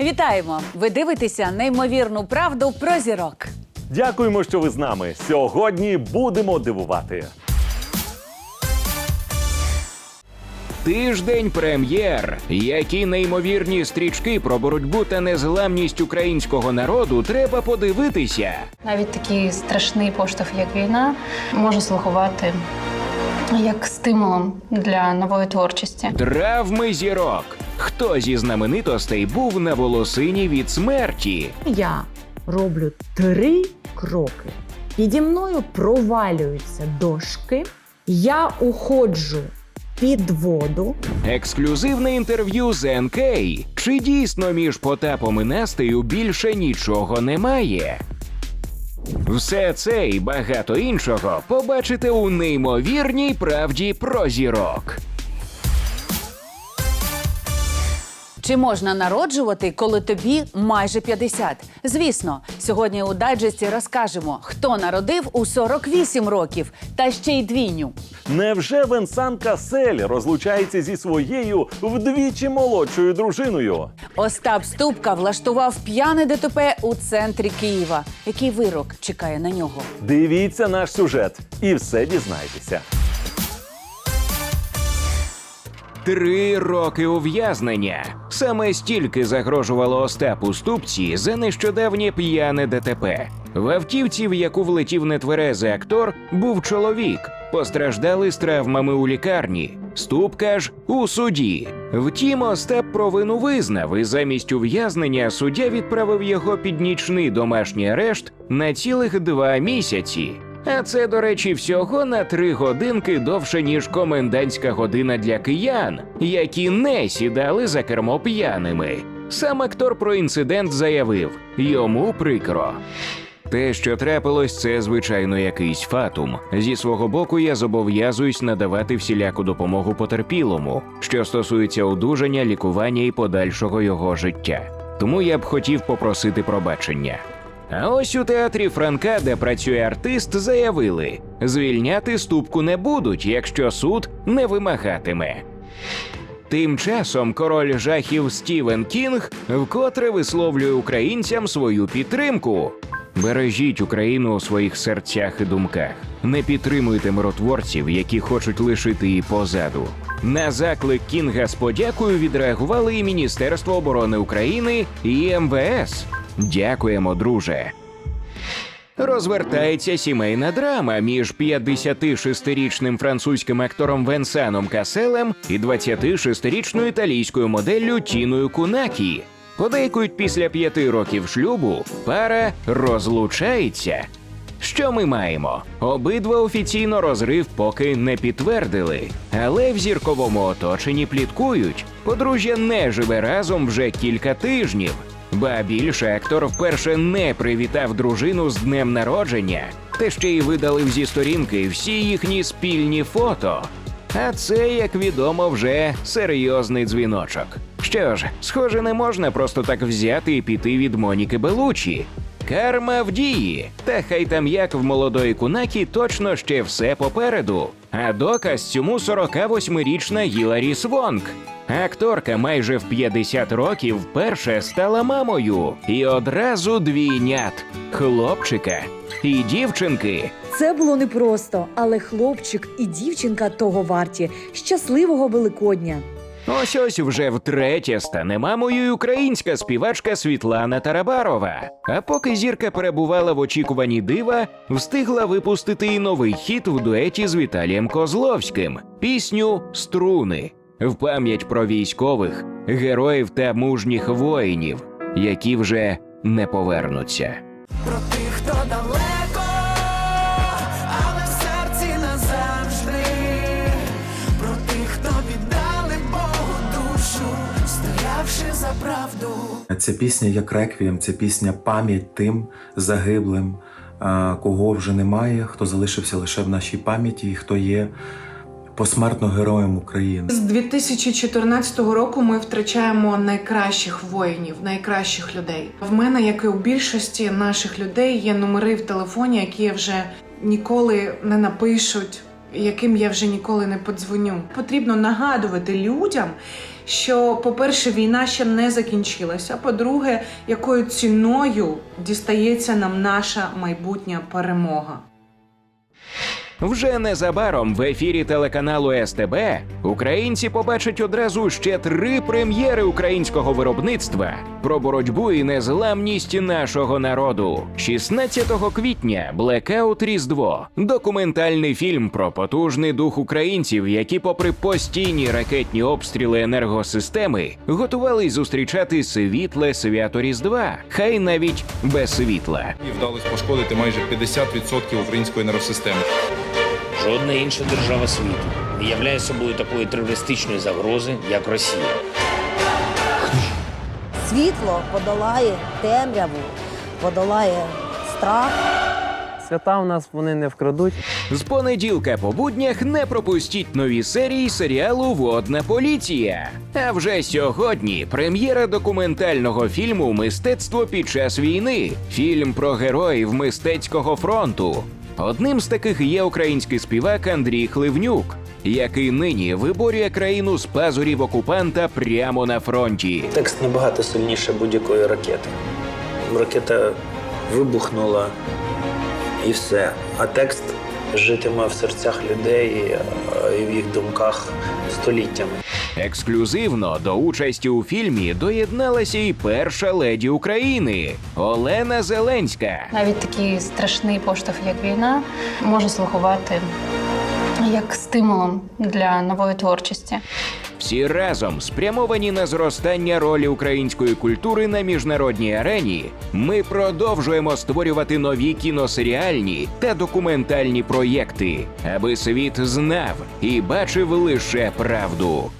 Вітаємо! Ви дивитеся неймовірну правду про зірок. Дякуємо, що ви з нами. Сьогодні будемо дивувати. Тиждень прем'єр. Які неймовірні стрічки про боротьбу та незламність українського народу треба подивитися. Навіть такий страшний поштовх, як війна, може слугувати як стимулом для нової творчості. Травми зірок. Хто зі знаменитостей був на волосині від смерті? Я роблю три кроки. Піді мною провалюються дошки. Я уходжу під воду. Ексклюзивне інтерв'ю з НК. Чи дійсно між Потапом і Настею більше нічого немає? Все це і багато іншого побачите у неймовірній правді про зірок. Чи можна народжувати, коли тобі майже 50? Звісно, сьогодні у дайджесті розкажемо, хто народив у 48 років та ще й двійню. Невже Венсан Касель розлучається зі своєю вдвічі молодшою дружиною? Остап Ступка влаштував п'яне ДТП у центрі Києва. Який вирок чекає на нього? Дивіться наш сюжет і все дізнаєтеся. Три роки ув'язнення. Саме стільки загрожувало Остапу Ступці за нещодавнє п'яне ДТП. В автівці, в яку влетів нетверезий актор, був чоловік. Постраждали з травмами у лікарні. Ступка ж у суді. Втім, Остап провину визнав, і замість ув'язнення суддя відправив його під нічний домашній арешт на цілих два місяці. А це, до речі, всього на три годинки довше, ніж комендантська година для киян, які не сідали за кермо п'яними. Сам актор про інцидент заявив: йому прикро. Те, що трапилось, це звичайно якийсь фатум. Зі свого боку, я зобов'язуюсь надавати всіляку допомогу потерпілому, що стосується одужання, лікування і подальшого його життя. Тому я б хотів попросити пробачення. А ось у театрі Франка, де працює артист, заявили: звільняти ступку не будуть, якщо суд не вимагатиме. Тим часом король жахів Стівен Кінг вкотре висловлює українцям свою підтримку. Бережіть Україну у своїх серцях і думках. Не підтримуйте миротворців, які хочуть лишити її позаду. На заклик Кінга з подякою відреагували і Міністерство оборони України і МВС. Дякуємо, друже. Розвертається сімейна драма між 56-річним французьким актором Венсаном Каселем і 26-річною італійською моделлю Тіною Кунакі. Подейкують після п'яти років шлюбу пара розлучається. Що ми маємо? Обидва офіційно розрив поки не підтвердили, але в зірковому оточенні пліткують. Подружжя не живе разом вже кілька тижнів. Ба більше актор вперше не привітав дружину з днем народження, та ще й видалив зі сторінки всі їхні спільні фото. А це, як відомо, вже серйозний дзвіночок. Що ж, схоже, не можна просто так взяти і піти від Моніки Белучі. Карма в дії. Та хай там як в молодої кунакі точно ще все попереду. А доказ цьому 48-річна Гіларі Свонг. Акторка майже в 50 років вперше стала мамою і одразу двійнят хлопчика і дівчинки. Це було непросто, але хлопчик і дівчинка того варті. Щасливого Великодня! Ось ось вже втретє стане мамою й українська співачка Світлана Тарабарова. А поки зірка перебувала в очікуванні дива, встигла випустити і новий хіт в дуеті з Віталієм Козловським пісню Струни в пам'ять про військових, героїв та мужніх воїнів, які вже не повернуться. Про тих, хто далеко, але в серці назавжди. Про тих, хто віддали Богу душу, стоявши за правду. Ця пісня як реквієм, це пісня пам'ять тим загиблим, кого вже немає, хто залишився лише в нашій пам'яті і хто є посмертно героєм України. З 2014 року ми втрачаємо найкращих воїнів, найкращих людей. В мене, як і у більшості наших людей, є номери в телефоні, які я вже ніколи не напишуть, яким я вже ніколи не подзвоню. Потрібно нагадувати людям, що, по-перше, війна ще не закінчилася. По-друге, якою ціною дістається нам наша майбутня перемога. Вже незабаром в ефірі телеканалу СТБ українці побачать одразу ще три прем'єри українського виробництва про боротьбу і незламність нашого народу. 16 квітня Блекаут Різдво документальний фільм про потужний дух українців, які, попри постійні ракетні обстріли енергосистеми, готувались зустрічати світле свято Різдва, хай навіть без світла. І вдалося пошкодити майже 50% української енергосистеми. Жодна інша держава світу не являє собою такої терористичної загрози, як Росія. Світло подолає темряву, подолає страх. Свята у нас вони не вкрадуть. З понеділка по буднях не пропустіть нові серії серіалу Водна поліція. А вже сьогодні прем'єра документального фільму Мистецтво під час війни. Фільм про героїв мистецького фронту. Одним з таких є український співак Андрій Хливнюк, який нині виборює країну з пазурів окупанта прямо на фронті. Текст набагато сильніше будь-якої ракети. Ракета вибухнула і все. А текст житиме в серцях людей і в їх думках століттями. Ексклюзивно до участі у фільмі доєдналася і перша леді України Олена Зеленська. Навіть такий страшний поштовх, як війна, може слугувати як стимулом для нової творчості. Всі разом спрямовані на зростання ролі української культури на міжнародній арені. Ми продовжуємо створювати нові кіносеріальні та документальні проєкти, аби світ знав і бачив лише правду.